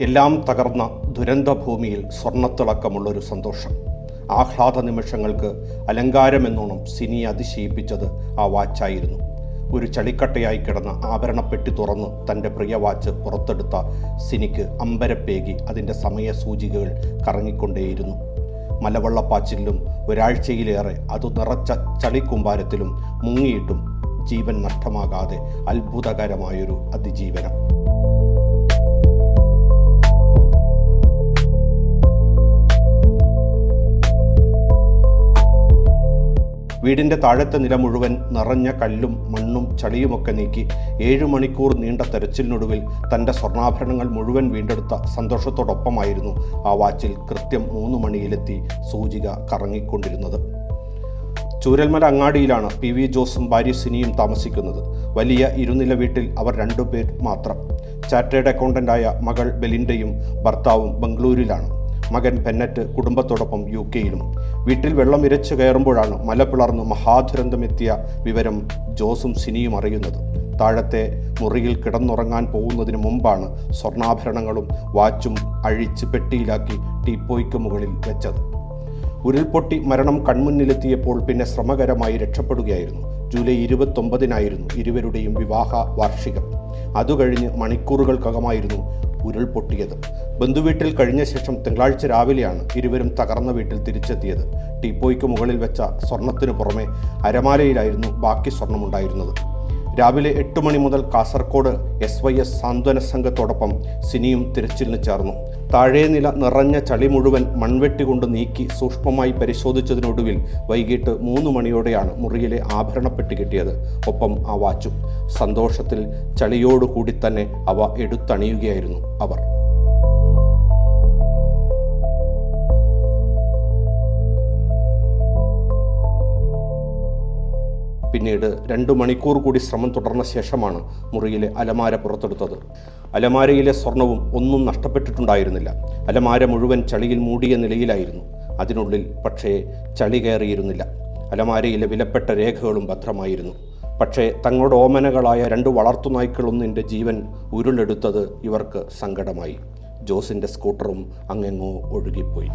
എല്ലാം തകർന്ന ദുരന്തഭൂമിയിൽ സ്വർണത്തിളക്കമുള്ളൊരു സന്തോഷം. ആഹ്ലാദ നിമിഷങ്ങൾക്ക് അലങ്കാരമെന്നോണം സിനിയെ അതിശയിപ്പിച്ചത് ആ വാച്ചായിരുന്നു. ഒരു ചളിക്കട്ടയായി കിടന്ന ആഭരണപ്പെട്ടി തുറന്ന് തന്റെ പ്രിയ വാച്ച് പുറത്തെടുത്ത സിനിക്ക് അമ്പരപ്പേകി അതിന്റെ സമയ സൂചികകൾ കറങ്ങിക്കൊണ്ടേയിരുന്നു. മലവെള്ളപ്പാച്ചിലും ഒരാഴ്ചയിലേറെ അത് നിറച്ച ചളിക്കുമ്പാരത്തിലും മുങ്ങിയിട്ടും ജീവൻ നഷ്ടമാകാതെ അത്ഭുതകരമായൊരു അതിജീവനം. വീടിന്റെ താഴത്തെ നില മുഴുവൻ നിറഞ്ഞ കല്ലും മണ്ണും ചളിയുമൊക്കെ നീക്കി ഏഴു മണിക്കൂർ നീണ്ട തെരച്ചിലിനൊടുവിൽ തന്റെ സ്വർണാഭരണങ്ങൾ മുഴുവൻ വീണ്ടെടുത്ത സന്തോഷത്തോടൊപ്പമായിരുന്നു ആ വാച്ചിൽ കൃത്യം മൂന്ന് മണിയിലെത്തി സൂചിക കറങ്ങിക്കൊണ്ടിരുന്നത്. ചൂരൽമല അങ്ങാടിയിലാണ് പി വി ജോസും ഭാര്യ സിനിയും താമസിക്കുന്നത്. വലിയ ഇരുനില വീട്ടിൽ അവർ രണ്ടുപേർ മാത്രം. ചാർട്ടേഡ് അക്കൗണ്ടന്റായ മകൾ ബെലിന്റെയും ഭർത്താവും ബംഗളൂരുവിലാണ് മകൻ ബെന്നറ്റ് കുടുംബത്തോടൊപ്പം യു കെയിലും വീട്ടിൽ വെള്ളം ഇരച്ചു കയറുമ്പോഴാണ് മല പിളർന്ന് മഹാദുരന്തമെത്തിയ വിവരം ജോസും സിനിയും അറിയുന്നത്. താഴത്തെ മുറിയിൽ കിടന്നുറങ്ങാൻ പോകുന്നതിന് മുമ്പാണ് സ്വർണാഭരണങ്ങളും വാച്ചും അഴിച്ച് പെട്ടിയിലാക്കി ടീപ്പോയ്ക്ക് മുകളിൽ വെച്ചത്. ഉരുൾപൊട്ടി മരണം കൺമുന്നിലെത്തിയപ്പോൾ പിന്നെ ശ്രമകരമായി രക്ഷപ്പെടുകയായിരുന്നു. ജൂലൈ ഇരുപത്തൊമ്പതിനായിരുന്നു ഇരുവരുടെയും വിവാഹ വാർഷികം. അതുകഴിഞ്ഞ് മണിക്കൂറുകൾക്കകമായിരുന്നു ഉരുൾപൊട്ടിയത്. ബന്ധുവീട്ടിൽ കഴിഞ്ഞ ശേഷം തിങ്കളാഴ്ച രാവിലെയാണ് ഇരുവരും തകർന്ന വീട്ടിൽ തിരിച്ചെത്തിയത്. ടീപ്പോയ്ക്ക് മുകളിൽ വെച്ച സ്വർണത്തിനു പുറമെ അരമാലയിലായിരുന്നു ബാക്കി സ്വർണമുണ്ടായിരുന്നത്. രാവിലെ എട്ട് മണി മുതൽ കാസർകോട് എസ് വൈ എസ് സാന്ത്വന സംഘത്തോടൊപ്പം സിനിയും തിരച്ചിലിന് ചേർന്നു. താഴേ നില നിറഞ്ഞ ചളി മുഴുവൻ മൺവെട്ടി കൊണ്ട് നീക്കി സൂക്ഷ്മമായി പരിശോധിച്ചതിനൊടുവിൽ വൈകിട്ട് മൂന്ന് മണിയോടെയാണ് മുറിയിലെ ആഭരണപ്പെട്ടി കിട്ടിയത്. ഒപ്പം ആ വാച്ചും. സന്തോഷത്തിൽ ചളിയോടുകൂടി തന്നെ അവ എടുത്തണിയുകയായിരുന്നു അവർ. പിന്നീട് രണ്ടു മണിക്കൂർ കൂടി ശ്രമം തുടർന്ന ശേഷമാണ് മുറിയിലെ അലമാര പുറത്തെടുത്തത്. അലമാരയിലെ സ്വർണവും ഒന്നും നഷ്ടപ്പെട്ടിട്ടുണ്ടായിരുന്നില്ല. അലമാര മുഴുവൻ ചളിയിൽ മൂടിയ നിലയിലായിരുന്നു. അതിനുള്ളിൽ പക്ഷേ ചളി കയറിയിരുന്നില്ല. അലമാരയിലെ വിലപ്പെട്ട രേഖകളും ഭദ്രമായിരുന്നു. പക്ഷേ തങ്ങളുടെ ഓമനകളായ രണ്ട് വളർത്തുനായ്ക്കളൊന്നിന്റെ ജീവൻ ഉരുളെടുത്തത് ഇവർക്ക് സങ്കടമായി. ജോസിന്റെ സ്കൂട്ടറും അങ്ങെങ്ങോ ഒഴുകിപ്പോയി.